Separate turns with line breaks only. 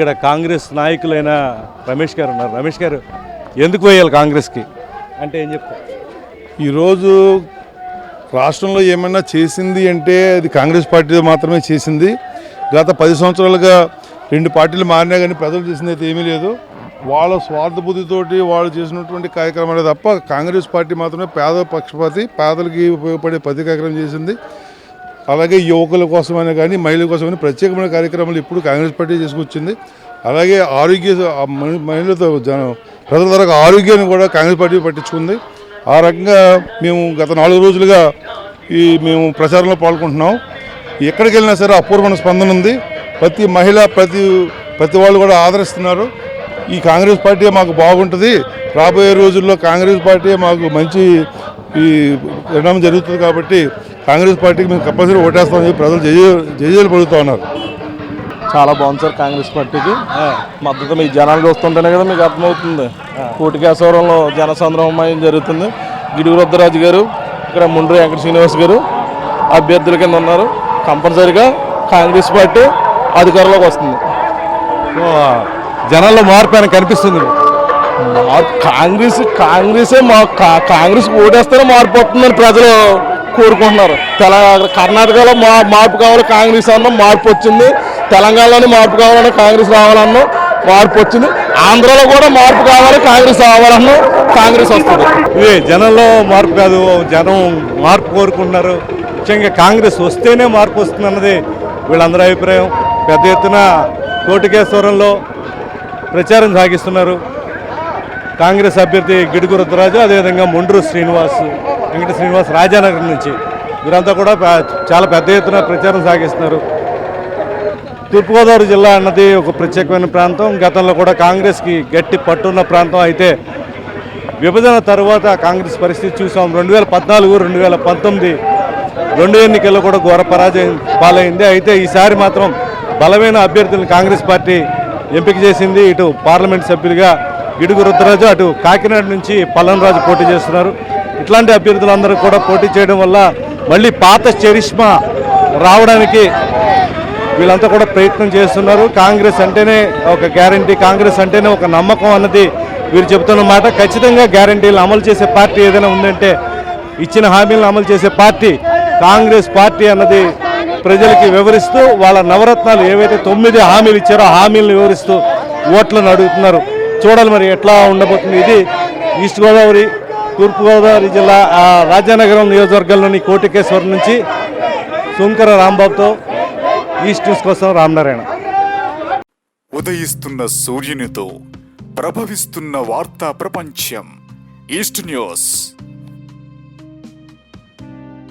ఇక్కడ కాంగ్రెస్ నాయకులైన రమేష్ గారు ఉన్నారు. రమేష్ గారు ఎందుకు వేయాలి కాంగ్రెస్కి? అంటే ఏం చెప్తారు?
ఈరోజు రాష్ట్రంలో ఏమైనా చేసింది అంటే అది కాంగ్రెస్ పార్టీ మాత్రమే చేసింది. గత పది సంవత్సరాలుగా రెండు పార్టీలు మారినా కానీ ప్రజలు చేసింది అయితే ఏమీ లేదు. వాళ్ళ స్వార్థబుద్ధితోటి వాళ్ళు చేసినటువంటి కార్యక్రమాలే తప్ప కాంగ్రెస్ పార్టీ మాత్రమే పేద పక్షపాతి పేదలకి ఉపయోగపడే ప్రతి కార్యక్రమం చేసింది. అలాగే యువకుల కోసమైనా కానీ మహిళల కోసమైనా ప్రత్యేకమైన కార్యక్రమాలు ఇప్పుడు కాంగ్రెస్ పార్టీ చేసుకొచ్చింది. అలాగే ఆరోగ్య మహి- మహిళలతో జన ప్రజల ద్వారా ఆరోగ్యాన్ని కూడా కాంగ్రెస్ పార్టీ పట్టించుకుంది. ఆ రకంగా మేము గత నాలుగు రోజులుగా ఈ మేము ప్రచారంలో పాల్గొంటున్నాం. ఎక్కడికి వెళ్ళినా సరే అపూర్వమైన స్పందన ఉంది. ప్రతి మహిళ ప్రతి ప్రతి వాళ్ళు కూడా ఆదరిస్తున్నారు. ఈ కాంగ్రెస్ పార్టీ మాకు బాగుంటుంది. రాబోయే రోజుల్లో కాంగ్రెస్ పార్టీ మాకు మంచి ఈ పరిణామం జరుగుతుంది కాబట్టి కాంగ్రెస్ పార్టీకి మేము కంపల్సరీ ఓటేస్తామని చెప్పి ప్రజలు జయ జయజలు పడుతూ ఉన్నారు.
చాలా బాగుంది సార్ కాంగ్రెస్ పార్టీకి. మద్దతు మీ జనాలు చూస్తుంటేనే కదా మీకు అర్థమవుతుంది. కోటికేశ్వరంలో జనసంద్రమయం జరుగుతుంది. గిడుగు రుద్రరాజు గారు ఇక్కడ ముండ్రి వెంకట శ్రీనివాస్ గారు అభ్యర్థుల కింద ఉన్నారు. కంపల్సరిగా కాంగ్రెస్ పార్టీ అధికారంలోకి వస్తుంది.
జనాల్లో మార్పు అని కనిపిస్తుంది?
కాంగ్రెస్ కాంగ్రెసే మా కా- కాంగ్రెస్ ఓటేస్తేనే మార్పు వస్తుందని ప్రజలు కోరుకుంటున్నారు. తెలంగాణ కర్ణాటకలో మా మార్పు కావాలి కాంగ్రెస్ అన్నాం మార్పు వచ్చింది. తెలంగాణలోనే మార్పు కావాలన్నా కాంగ్రెస్ రావాలన్నా మార్పు వచ్చింది. ఆంధ్రలో కూడా మార్పు కావాలి కాంగ్రెస్ రావాలన్నా కాంగ్రెస్ వస్తుంది.
ఇది జనంలో మార్పు కాదు జనం మార్పు కోరుకుంటున్నారు. ముఖ్యంగా కాంగ్రెస్ వస్తేనే మార్పు వస్తుంది అన్నది వీళ్ళందరి అభిప్రాయం. పెద్ద ఎత్తున కోటికేశ్వరంలో ప్రచారం సాగిస్తున్నారు. కాంగ్రెస్ అభ్యర్థి గిడుగు రుద్రరాజు అదేవిధంగా ముండ్రు శ్రీనివాస్ వెంకట శ్రీనివాస్ రాజానగర్ నుంచి. వీరంతా కూడా చాలా పెద్ద ఎత్తున ప్రచారం సాగిస్తున్నారు. తూర్పుగోదావరి జిల్లా అన్నది ఒక ప్రత్యేకమైన ప్రాంతం. గతంలో కూడా కాంగ్రెస్కి గట్టి పట్టున్న ప్రాంతం అయితే విభజన తర్వాత కాంగ్రెస్ పరిస్థితి చూసాం. రెండు వేల పద్నాలుగు రెండు వేల పంతొమ్మిది రెండు ఎన్నికల్లో కూడా ఘోర పరాజయం పాలైంది. అయితే ఈసారి మాత్రం బలమైన అభ్యర్థులను కాంగ్రెస్ పార్టీ ఎంపిక చేసింది. ఇటు పార్లమెంట్ సభ్యులుగా గిడుగు రుద్రరాజు అటు కాకినాడ నుంచి పల్లనరాజు పోటీ చేస్తున్నారు. ఇట్లాంటి అభ్యర్థులందరూ కూడా పోటీ చేయడం వల్ల మళ్ళీ పాత చరిష్మా రావడానికి వీళ్ళంతా కూడా ప్రయత్నం చేస్తున్నారు. కాంగ్రెస్ అంటేనే ఒక గ్యారంటీ కాంగ్రెస్ అంటేనే ఒక నమ్మకం అన్నది వీరు చెబుతున్న మాట. ఖచ్చితంగా గ్యారంటీలు అమలు చేసే పార్టీ ఏదైనా ఉందంటే ఇచ్చిన హామీలను అమలు చేసే పార్టీ కాంగ్రెస్ పార్టీ అన్నది ప్రజలకి వివరిస్తూ వాళ్ళ నవరత్నాలు ఏవైతే తొమ్మిది హామీలు ఇచ్చారో ఆ హామీలను వివరిస్తూ ఓట్లను అడుగుతున్నారు. చూడాలి మరి ఎట్లా ఉండబోతుంది. ఇది ఈస్ట్ గోదావరి తూర్పుగోదావరి జిల్లా ఆ, రాజానగరం నియోజకవర్గంలోని కోటికేశ్వరం నుంచి సుంకర రాంబాబుతో ఈస్ట్ న్యూస్ కోసం రామనారాయణ
ఉదయిస్తున్న సూర్యునితో ప్రభవిస్తున్న వార్తా ప్రపంచం ఈస్ట్ న్యూస్.